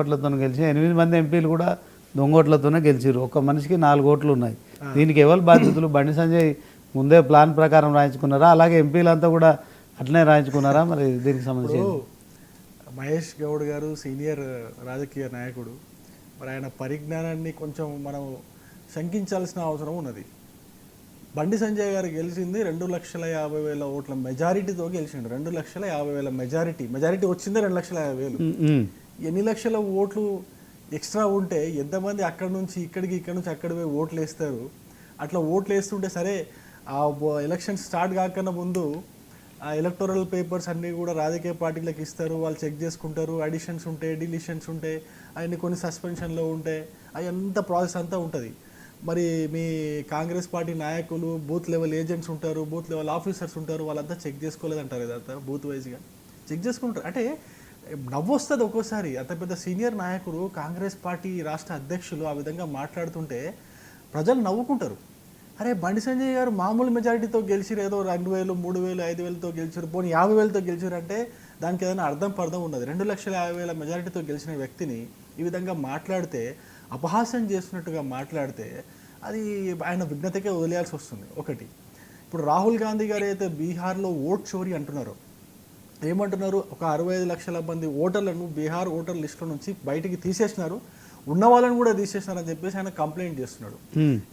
ఓట్లతో గెలిచి ఎనిమిది మంది ఎంపీలు కూడా దొంగోట్లతోనే గెలిచారు ఒక మనిషికి నాలుగు ఓట్లు ఉన్నాయి దీనికి ఎవరు బాధ్యతలు? బండి సంజయ్ ముందే ప్లాన్ ప్రకారం రాయించుకున్నారా? అలాగే ఎంపీలంతా కూడా అట్లనే రాయించుకున్నారా? మరి దీనికి సంబంధించి మహేష్ గౌడ్ గారు సీనియర్ రాజకీయ నాయకుడు. మరి ఆయన పరిజ్ఞానాన్ని కొంచెం మనం శంకించాల్సిన అవసరం ఉన్నది. బండి సంజయ్ గారు గెలిచింది రెండు లక్షల యాభై వేల ఓట్ల మెజారిటీతో గెలిచిండు. రెండు లక్షల యాభై వేల మెజారిటీ. మెజారిటీ వచ్చిందే రెండు లక్షల యాభై వేలు. ఎన్ని లక్షల ఓట్లు ఎక్స్ట్రా ఉంటే ఎంతమంది అక్కడ నుంచి ఇక్కడికి ఇక్కడ నుంచి అక్కడ పోయి ఓట్లు వేస్తారు? అట్లా ఓట్లు వేస్తుంటే సరే ఆ ఎలక్షన్ స్టార్ట్ కాకన్నా ముందు ఆ ఎలక్టోరల్ పేపర్స్ అన్నీ కూడా రాజకీయ పార్టీలకు ఇస్తారు. వాళ్ళు చెక్ చేసుకుంటారు. అడిషన్స్ ఉంటాయి డిలిషన్స్ ఉంటాయి అవన్నీ కొన్ని సస్పెన్షన్లో ఉంటాయి అవి అంత ప్రాసెస్ అంతా ఉంటుంది. మరి మీ కాంగ్రెస్ పార్టీ నాయకులు బూత్ లెవెల్ ఏజెంట్స్ ఉంటారు బూత్ లెవెల్ ఆఫీసర్స్ ఉంటారు వాళ్ళంతా చెక్ చేసుకోలేదంటారు ఇదంతా బూత్ వైజ్గా? చెక్ చేసుకుంటారు. అంటే నవ్వు వస్తుంది ఒక్కోసారి. అంత పెద్ద సీనియర్ నాయకుడు కాంగ్రెస్ పార్టీ రాష్ట్ర అధ్యక్షులు ఆ విధంగా మాట్లాడుతుంటే ప్రజలు నవ్వుకుంటారు. అరే బండి సంజయ్ గారు మామూలు మెజారిటీతో గెలిచిరు ఏదో రెండు వేలు మూడు వేలు ఐదు వేలతో గెలిచారు పోనీ యాభై వేలతో గెలిచారు అంటే దానికి ఏదైనా అర్థం పర్థం ఉన్నది. రెండు లక్షల యాభై వేల మెజారిటీతో గెలిచిన వ్యక్తిని ఈ విధంగా మాట్లాడితే అపహాస్యం చేస్తున్నట్టుగా మాట్లాడితే అది ఆయన విఘ్నతకే వదిలేయాల్సి వస్తుంది. ఒకటి. ఇప్పుడు రాహుల్ గాంధీ గారు అయితే బీహార్లో ఓట్ చోరీ అంటున్నారు ఏమంటున్నారు? ఒక అరవై ఐదు లక్షల మంది ఓటర్లను బీహార్ ఓటర్ లిస్టులో నుంచి బయటికి తీసేసినారు. ఉన్న వాళ్ళని కూడా తీసేసినారని చెప్పేసి ఆయన కంప్లైంట్ చేస్తున్నాడు.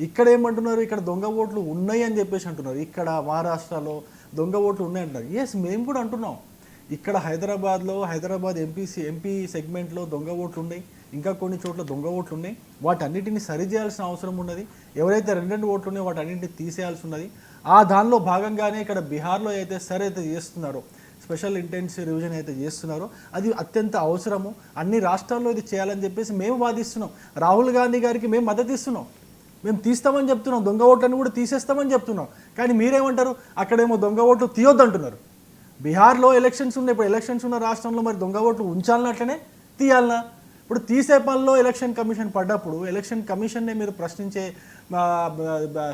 ఇక్కడ ఏమంటున్నారు? ఇక్కడ దొంగ ఓట్లు ఉన్నాయి అని చెప్పేసి అంటున్నారు. ఇక్కడ మహారాష్ట్రలో దొంగ ఓట్లు ఉన్నాయి అంటున్నారు. ఎస్ మేము కూడా అంటున్నాం. ఇక్కడ హైదరాబాద్లో హైదరాబాద్ ఎంపీసీ ఎంపీ సెగ్మెంట్లో దొంగ ఓట్లు ఉన్నాయి. ఇంకా కొన్ని చోట్ల దొంగ ఓట్లు ఉన్నాయి. వాటన్నిటిని సరిచేయాల్సిన అవసరం ఉన్నది. ఎవరైతే రెండు రెండు ఓట్లు ఉన్నాయో వాటన్నిటిని తీసేయాల్సి ఉన్నది. ఆ దానిలో భాగంగానే ఇక్కడ బీహార్లో అయితే సరి అయితే చేస్తున్నారో స్పెషల్ ఇంటెన్సివ్ రివిజన్ అయితే చేస్తున్నారో. అది అత్యంత అవసరము. అన్ని రాష్ట్రాల్లో ఇది చేయాలని చెప్పేసి మేము వాదిస్తున్నాం. రాహుల్ గాంధీ గారికి మేము మద్దతు ఇస్తున్నాం. మేము తీస్తామని చెప్తున్నాం. దొంగ ఓట్లను కూడా తీసేస్తామని చెప్తున్నాం. కానీ మీరేమంటారు? అక్కడేమో దొంగ ఓట్లు తీయొద్దంటున్నారు. బీహార్లో ఎలక్షన్స్ ఉన్నాయి. ఇప్పుడు ఎలక్షన్స్ ఉన్న రాష్ట్రంలో మరి దొంగ ఓట్లు ఉంచాలన్నట్లనే తీయాలనా? ఇప్పుడు తీసే పనిలో ఎలక్షన్ కమిషన్ పడ్డప్పుడు ఎలక్షన్ కమిషన్నే మీరు ప్రశ్నించే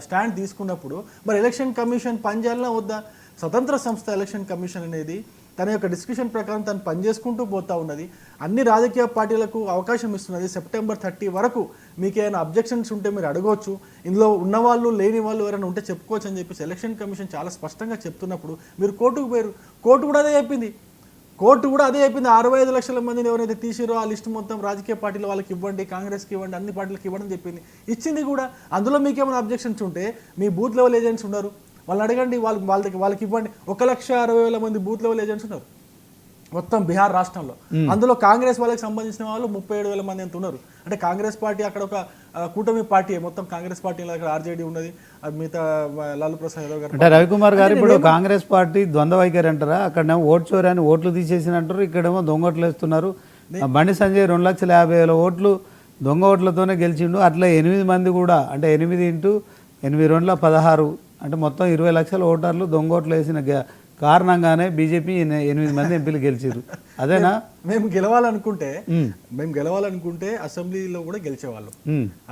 స్టాండ్ తీసుకున్నప్పుడు మరి ఎలక్షన్ కమిషన్ పనిచేయాలన్నా వద్దా? స్వతంత్ర సంస్థ ఎలక్షన్ కమిషన్ అనేది తన యొక్క డిస్కషన్ ప్రకారం తను పనిచేసుకుంటూ పోతా ఉన్నది. అన్ని రాజకీయ పార్టీలకు అవకాశం ఇస్తున్నది సెప్టెంబర్ థర్టీ వరకు. మీకు ఏమైనా అబ్జెక్షన్స్ ఉంటే మీరు అడగవచ్చు ఇందులో ఉన్నవాళ్ళు లేని వాళ్ళు ఎవరైనా ఉంటే చెప్పుకోవచ్చు అని చెప్పేసి ఎలక్షన్ కమిషన్ చాలా స్పష్టంగా చెప్తున్నప్పుడు మీరు కోర్టుకు పోయారు. కోర్టు కూడా అదే చెప్పింది. కోర్టు కూడా అదే చెప్పింది. అరవై ఐదు లక్షల మందిని ఎవరైతే తీసిరో ఆ లిస్ట్ మొత్తం రాజకీయ పార్టీల వాళ్ళకి ఇవ్వండి కాంగ్రెస్కి ఇవ్వండి అన్ని పార్టీలకు ఇవ్వడం చెప్పింది. ఇచ్చింది కూడా. అందులో మీకేమైనా అబ్జెక్షన్స్ ఉంటే మీ బూత్ లెవెల్ ఏజెంట్స్ ఉన్నారు. వాళ్ళని అడగండి వాళ్ళు వాళ్ళ దగ్గర వాళ్ళకి ఇవ్వండి. ఒక లక్ష అరవై వేల మంది బూత్ లెవెల్ ఏజెంట్స్ ఉన్నారు. మొత్తం బీహార్ రాష్ట్రంలో. అందులో కాంగ్రెస్ వాళ్ళకి సంబంధించిన వాళ్ళు ముప్పై ఏడు వేల మంది ఎంత ఉన్నారు. అంటే కాంగ్రెస్ పార్టీ అక్కడ ఒక కూటమి పార్టీ మొత్తం కాంగ్రెస్ పార్టీ అక్కడ ఆర్జేడీ ఉన్నది. మిగతా లాలూ ప్రసాద్ యాదవ్ గారు అంటే రవికుమార్ గారు ఇప్పుడు కాంగ్రెస్ పార్టీ ద్వంద్వ వైఖరి అంటారా? అక్కడనేమో ఓటు చోరీ అని ఓట్లు తీసేసిన అంటారు ఇక్కడేమో దొంగ ఓట్లు వేస్తున్నారు బండి సంజయ్ రెండు లక్షల యాభై వేల ఓట్లు దొంగ ఓట్లతోనే గెలిచిండు. అట్లా ఎనిమిది మంది కూడా అంటే ఎనిమిది ఇంటూ ఎనిమిది రెండుల పదహారు అంటే మొత్తం ఇరవై లక్షల ఓటర్లు దొంగ ఓట్లు వేసిన కారణంగానే బీజేపీ ఎనిమిది మంది ఎంపీలు గెలిచారు అదేనా? మేము గెలవాలనుకుంటే మేము గెలవాలనుకుంటే అసెంబ్లీలో కూడా గెలిచేవాళ్ళం.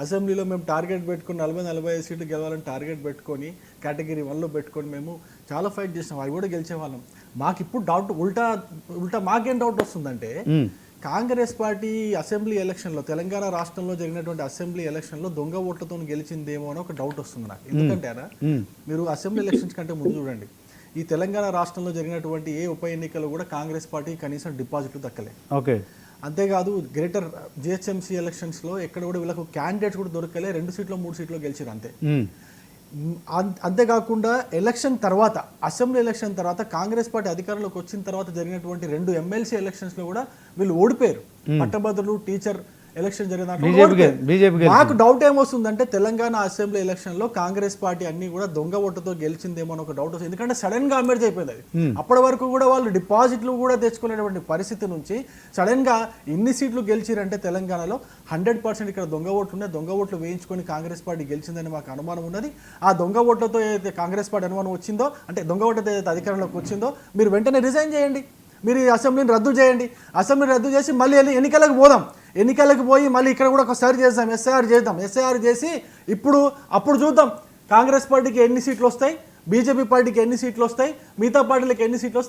అసెంబ్లీలో మేము టార్గెట్ పెట్టుకొని నలభై నలభై ఐదు సీట్లు గెలవాలని టార్గెట్ పెట్టుకొని కేటగిరీ వన్లో పెట్టుకొని మేము చాలా ఫైట్ చేసాం అవి కూడా గెలిచేవాళ్ళం. మాకు ఇప్పుడు డౌట్ ఉల్టా ఉల్టా మాకేం డౌట్ వస్తుందంటే కాంగ్రెస్ పార్టీ అసెంబ్లీ ఎలక్షన్లో తెలంగాణ రాష్ట్రంలో జరిగినటువంటి అసెంబ్లీ ఎలక్షన్లో దొంగ ఓట్లతో గెలిచిందేమో అని ఒక డౌట్ వస్తుంది నాకు. ఎందుకంటే మీరు అసెంబ్లీ ఎలక్షన్స్ కంటే ముందు చూడండి. ఈ తెలంగాణ రాష్ట్రంలో జరిగినటువంటి ఏ ఉప ఎన్నికలు కూడా కాంగ్రెస్ పార్టీ కనీసం డిపాజిట్లు దక్కలే. ఓకే. అంతేకాదు గ్రేటర్ జిహెచ్ఎంసీ ఎలక్షన్స్లో ఎక్కడ కూడా వీళ్ళకు క్యాండిడేట్స్ కూడా దొరకలే. రెండు సీట్లు మూడు సీట్లు గెలిచారు అంతే. అంతేకాకుండా ఎలక్షన్ తర్వాత అసెంబ్లీ ఎలక్షన్ తర్వాత కాంగ్రెస్ పార్టీ అధికారంలోకి వచ్చిన తర్వాత జరిగినటువంటి రెండు ఎమ్మెల్సీ ఎలక్షన్స్లో కూడా వీళ్ళు ఓడిపోయారు. పట్టభద్రులు టీచర్ ఎలక్షన్ జరిగిన మాకు డౌట్ ఏమొస్తుందంటే తెలంగాణ అసెంబ్లీ ఎలక్షన్లో కాంగ్రెస్ పార్టీ అన్ని కూడా దొంగ ఓటుతో గెలిచిందేమో అని ఒక డౌట్ వస్తుంది. ఎందుకంటే సడన్గా అమెర్జ్ అయిపోయింది అది అప్పటి వరకు కూడా వాళ్ళు డిపాజిట్లు కూడా తెచ్చుకునేటువంటి పరిస్థితి నుంచి సడన్గా ఇన్ని సీట్లు గెలిచిరంటే తెలంగాణలో హండ్రెడ్ పర్సెంట్ ఇక్కడ దొంగ ఓట్లు ఉన్నాయి. దొంగ ఓట్లు వేయించుకొని కాంగ్రెస్ పార్టీ గెలిచిందని మాకు అనుమానం ఉన్నది. ఆ దొంగ ఓట్లతో ఏదైతే కాంగ్రెస్ పార్టీ అనుమానం వచ్చిందో అంటే దొంగ ఓట్లతో ఏదైతే అధికారంలోకి వచ్చిందో మీరు వెంటనే రిజైన్ చేయండి. మీరు ఈ అసెంబ్లీని రద్దు చేయండి. అసెంబ్లీ రద్దు చేసి మళ్ళీ ఎన్ని- ఎన్నికలకు పోదాం. ఎన్నికలకు పోయి మళ్ళీ ఇక్కడ కూడా ఒకసారి చేద్దాం ఎస్ఐఆర్ చేద్దాం. ఎస్ఐఆర్ చేసి ఇప్పుడు అప్పుడు చూద్దాం. కాంగ్రెస్ పార్టీకి ఎన్ని సీట్లు వస్తాయి? బీజేపీ పార్టీకి ఎన్ని సీట్లు వస్తాయి? మిగతా పార్టీలకు ఎన్ని సీట్లు వస్తాయి?